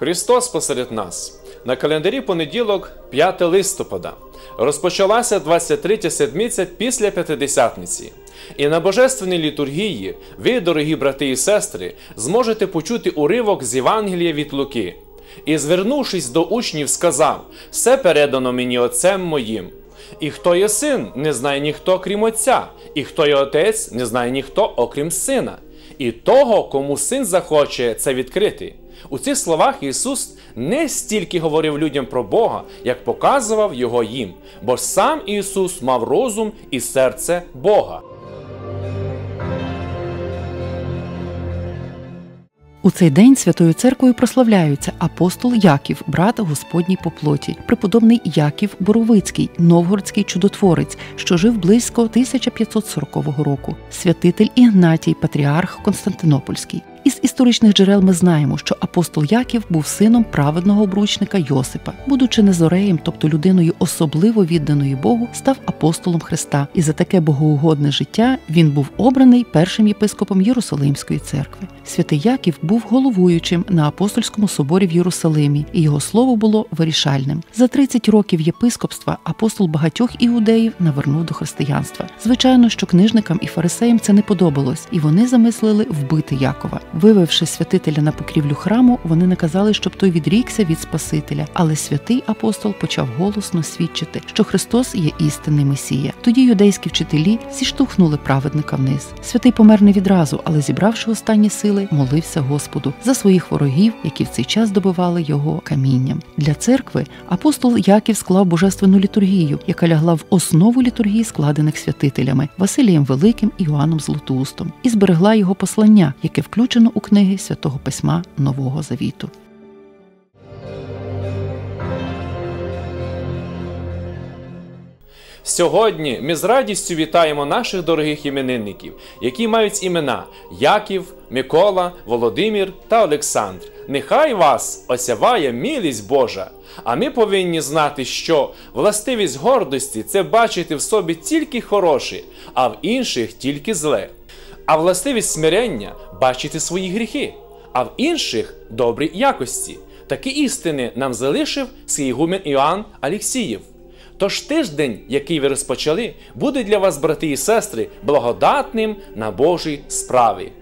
Христос посеред нас. На календарі понеділок, 5 листопада. Розпочалася 23 седмиця після П'ятидесятниці. І на божественній літургії ви, дорогі брати і сестри, зможете почути уривок з Євангелія від Луки. І, звернувшись до учнів, сказав: Все передано мені Отцем моїм. І хто є син, не знає ніхто, крім Отця, і хто є отець, не знає ніхто, окрім сина. І того, кому син захоче це відкрити. У цих словах Ісус не стільки говорив людям про Бога, як показував його їм, бо сам Ісус мав розум і серце Бога. У цей день Святою Церквою прославляються апостол Яків, брат Господній по плоті, преподобний Яків Боровицький, новгородський чудотворець, що жив близько 1540 року, святитель Ігнатій, патріарх Константинопольський. Із історичних джерел ми знаємо, що апостол Яків був сином праведного обручника Йосипа, будучи незореєм, тобто людиною особливо відданою Богу, став апостолом Христа, і за таке богоугодне життя він був обраний першим єпископом Єрусалимської церкви. Святий Яків був головуючим на апостольському соборі в Єрусалимі, і його слово було вирішальним. За 30 років єпископства апостол багатьох іудеїв навернув до християнства. Звичайно, що книжникам і фарисеям це не подобалось, і вони замислили вбити Якова. Вивевши святителя на покрівлю храму, вони наказали, щоб той відрікся від Спасителя. Але святий апостол почав голосно свідчити, що Христос є істинний Месія. Тоді юдейські вчителі зіштовхнули праведника вниз. Святий помер не відразу, але зібравши останні сили, молився Господу за своїх ворогів, які в цей час добивали його камінням. Для церкви апостол Яків склав божественну літургію, яка лягла в основу літургії, складених святителями Василієм Великим і Іоанном Златоустом, і зберегла його послання, яке включено у книги святого письма Нового Завіту. Сьогодні ми з радістю вітаємо наших дорогих іменинників, які мають імена Яків, Микола, Володимир та Олександр. Нехай вас осяває милість Божа. А ми повинні знати, що властивість гордості це бачити в собі тільки хороше, а в інших тільки зле. А властивість смирення бачити свої гріхи, а в інших добрі якості. Такі істини нам залишив Сігумен Іоанн Алексієв. Тож тиждень, який ви розпочали, буде для вас, брати і сестри, благодатним на Божій справі.